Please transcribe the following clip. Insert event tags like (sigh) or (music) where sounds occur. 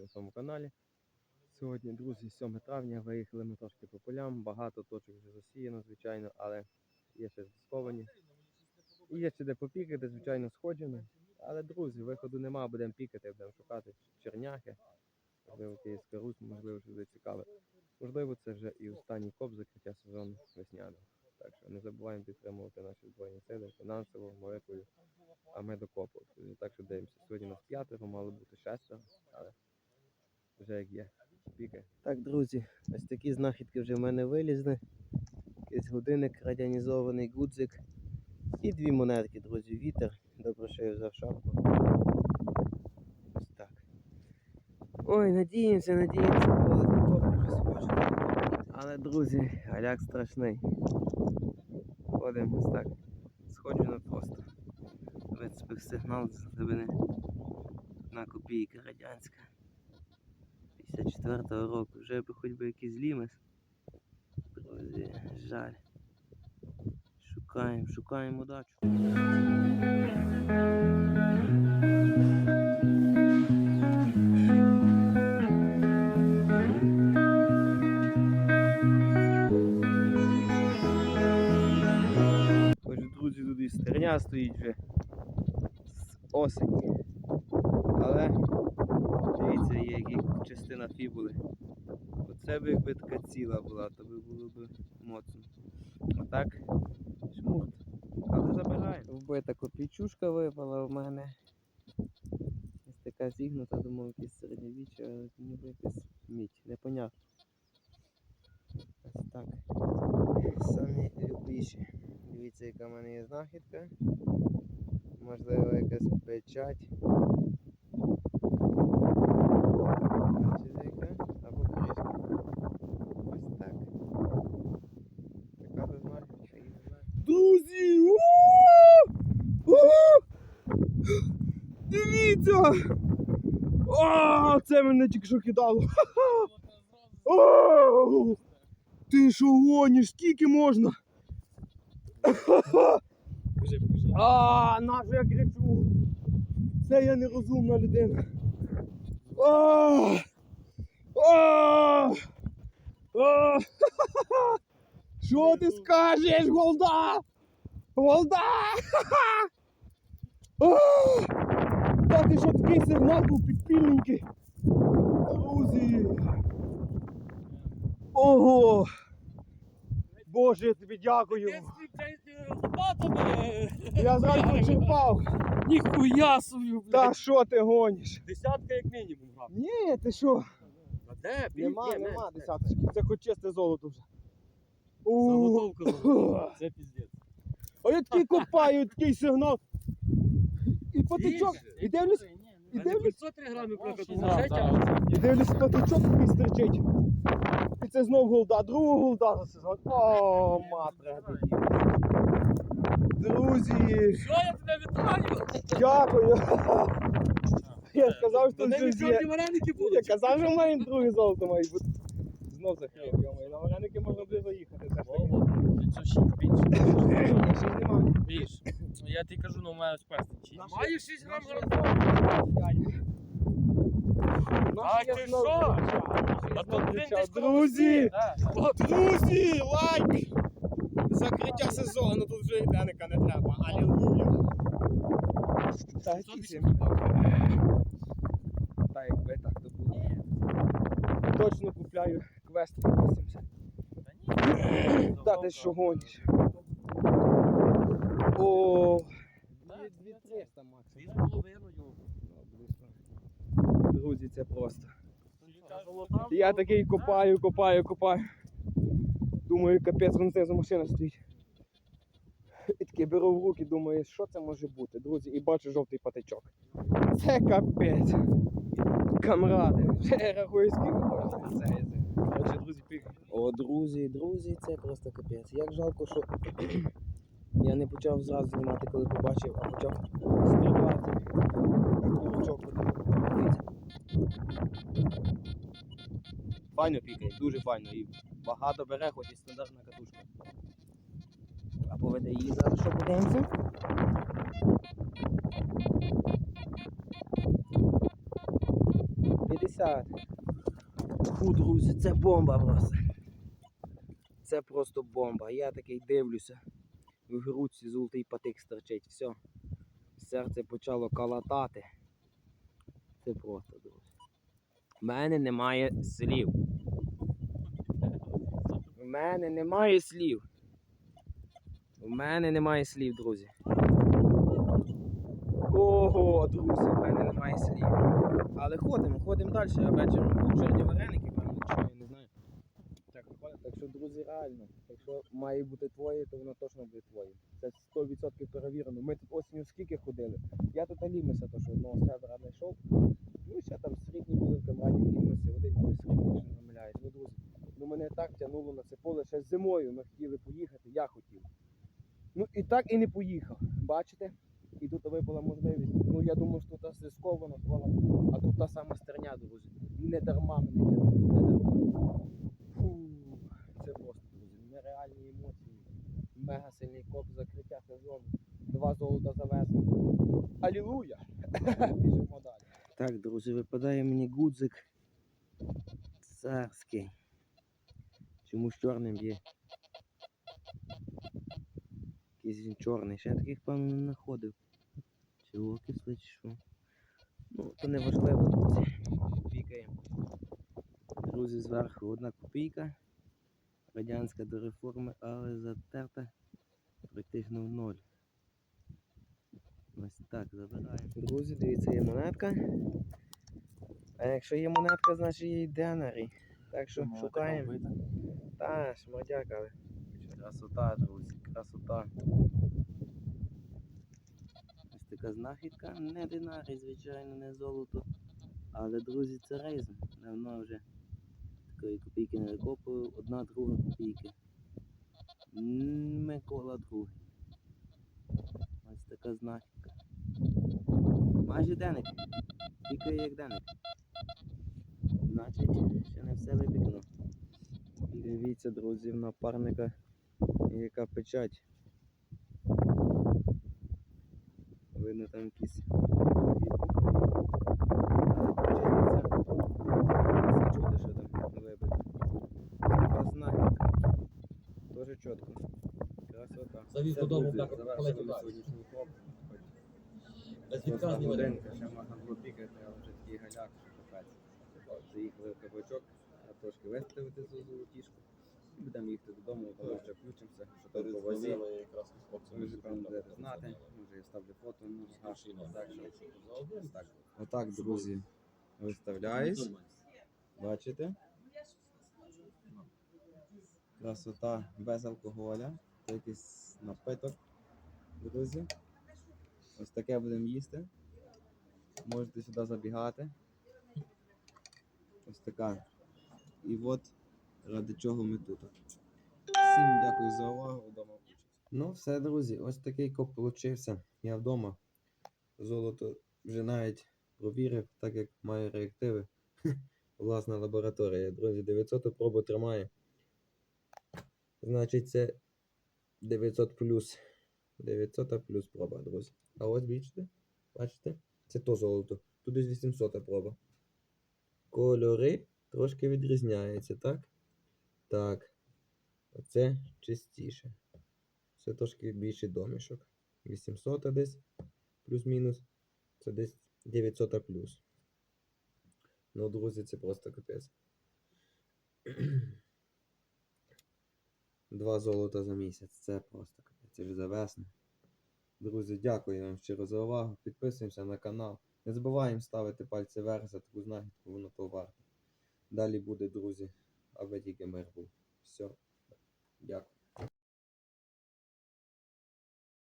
на своєму каналі. Сьогодні, друзі, 7 травня, виїхали ми трошки по полям, багато точок вже засіяно, звичайно, але є ще сховані. І є ще де попікати, звичайно, сходжено. Але, друзі, виходу нема, будемо пікати, будемо шукати черняхи, можливо, київська русь, можливо, щось цікаве. Можливо, це вже і останній коп закриття сезону весняного. Так що не забуваємо підтримувати наші збройні сили фінансово, молитвою, а ми докопувати. Так що дивимося. Сьогодні нас п'ятеро, мало бути шестеро, але вже як є. Піки. Так, друзі, ось такі знахідки вже в мене вилізли. Якийсь годинник радіонізований, гудзик. І дві монетки, друзі, вітер. Добре, що я взяв шапку. Ось так. Ой, надіємося, надіємося, коли добре схоже. Але, друзі, галяк страшний. Ходимо ось так. Сходжено просто. Вицепив сигнал з глибини. Одна копійка радянська. 54-го року. Вже би хоч би якийсь лімес. Друзі, жаль. Шукаємо, шукаємо удачу. Друзі, тут і стерня стоїть вже з осені. Але дивіться, є які частина фібули. Оце б якби така ціла була, то би було б моцно. А так, шмурт. Але забираємо. Вбита копійчушка випала в мене. Ось така зігнута, думав, якесь середньовіччя, але ніби якась мідь, непонятно. Ось так. Самі любіші. Дивіться, яка в мене є знахідка. Можливо, якась печать. Бачите, яка? Або кришка. Ось так. Така то знахідка і не знаю. Друзі! Дивіться! О, це мене тільки що кидало. О, Ти що гониш? Скільки можна? А, на що я кричу? Це я нерозумна людина. А! А! А! Що ти скажеш, голда? Голда! Та ти що такий сигнал був підпільненький? Друзі! Ого! Боже, я тобі дякую! Я зранку черпав. Ніхуя собі, Та що ти гониш? Десятка як мінімум грав. Ні, ти що? А де? Нема, нема десяточки. Це хоч чисте золото вже. Заготовка золота. Це піздець. А я такий копаю, такий сигнал. І патичок. І дивлюсь, і дивлюсь, 503 грамів прокату шість значить, грам, а і дивлюсь, патичок такий стерчить. І це знов голда, другого голда за сезон. О, матре. Друзі, Що я тебе вітаю? дякую. Я сказав, що щось є. чорні вареники Я будуть. казав, що в мене друге золото має бути. Знов захрів, йомо, на вареники можна буде заїхати. все ж таки. Більше. Ще й не. Більше. Ну, Я тобі кажу, ну маю спасти. Чи? Має 6 грам. Наші А ти що? А то блін, кричав. десь Друзі! Да. Друзі, лайк! Закриття сезону, тут вже йденика не треба. Алілуя! Так, так, якби так то було. Точно купляю квест 80. Та ні. Та ти що гониш? О, Так, 2300 максимум. Дві з половиною. Друзі, це просто. Я такий копаю, копаю, копаю. Думаю, капець вон знизу машина стоїть. І такий беру в руки, думаю, що це може бути, друзі, і бачу жовтий патичок. Це капець. Камради, вже рахую скільки можна. Це. О, друзі, друзі, це просто капець. Як жалко, що я не почав зразу знімати, коли побачив, а почав стрибати. І курочок подивився. Файно пікає, дуже файно. І багато бере, хоч і стандартна катушка. А поведе її зараз, що подивимося. 250. Фу, друзі, це бомба просто. Це просто бомба. Я такий дивлюся. В грудці золотий патик стерчить. Все. Серце почало калатати. Це просто, друзі. У мене немає слів. У мене немає слів. У мене немає слів, друзі. Ого, друзі, в мене немає слів. Але ходимо, ходимо далі, а вечором жирні вареники, певно, якщо я не знаю. Так, виходить, так що, друзі, реально, якщо має бути твоє, то воно точно буде твоє. Це 100% перевірено. Ми тут осінню скільки ходили. Я тут лімеса, то що одного севера знайшов. Ну, ще там срібні були в камраді лімеси, один були срібні, якщо не помиляюсь. Ну, друзі, ну мене так тягнуло на це поле ще зимою. Ми хотіли поїхати, я хотів. Ну і так і не поїхав. Бачите? І тут випала можливість. Ну я думаю, що тут рисковано поле, а тут та сама стерня, друзі. Не дарма мене тягнули, не дарма. Це просто, друзі, нереальні емоції. Мега сильний коп закриття сезону. Два золота завезли. Алілуя! (laughs) Біжимо далі. Так, друзі, випадає мені гудзик царський. Чомусь чорним є. Якийсь він чорний. Ще я таких певно не знаходив. Чи окисли, чи що. Ну, то не важливо, друзі. Пікаємо. Друзі, зверху одна копійка. Радянська до реформи, але затерта практично в ноль. Ось так забираємо. Друзі, дивіться, є монетка. А якщо є монетка, значить є й денарі. Так що шукаємо. Та, шмардяк, але. Красота, друзі, красота. Ось така знахідка. Не динарій, звичайно, не золото. Але, друзі, це рейзм. Давно вже такої копійки не викопую. Одна друга копійки. Микола другий. Ось така знахідка. Майже деник. Пікає як деник. Значить, ще не все випікано. Дивіться, друзі, в напарника яка печать. Видно там якісь дві букви. Але печать ця. Не чути, що там вибито. Така знахідка. Дуже чітко. Красота. Завіз додому, так, коли туди. сьогоднішній крок. Без відказні годинка, ще можна було пікати, але вже такий галяк, що капець. Заїхали в кабачок, а трошки виставити цю золотішку. Будемо їхати додому, тому що включимося, що там по возі. Вже певно будете знати, може я ставлю фото, ну, так що. Отак, друзі, виставляюсь. Бачите? Красота без алкоголя. Це якийсь напиток, друзі. Ось таке будемо їсти. Можете сюди забігати. Ось така. І от ради чого ми тут. Всім дякую за увагу. Вдома. Ну, все, друзі, ось такий коп получився. Я вдома. Золото вже навіть провірив, так як маю реактиви. (laughs) Власна лабораторія. Друзі, 900 пробу тримає. Значить, це 900 плюс. 900 плюс проба, друзі. А ось бачите? Бачите? Це то золото. Тут десь 800 проба. Кольори трошки відрізняються, так? Так. Оце чистіше. Це трошки більший домішок. 800 десь плюс-мінус. Це десь 900 плюс. Ну, друзі, це просто капець. Два золота за місяць. Це просто капець. Вже завесне. Друзі, дякую вам щиро за увагу. Підписуємося на канал. Не забуваємо ставити пальці вверх за таку знахідку, воно то варто. Далі буде, друзі, аби тільки мир був. Все. Дякую.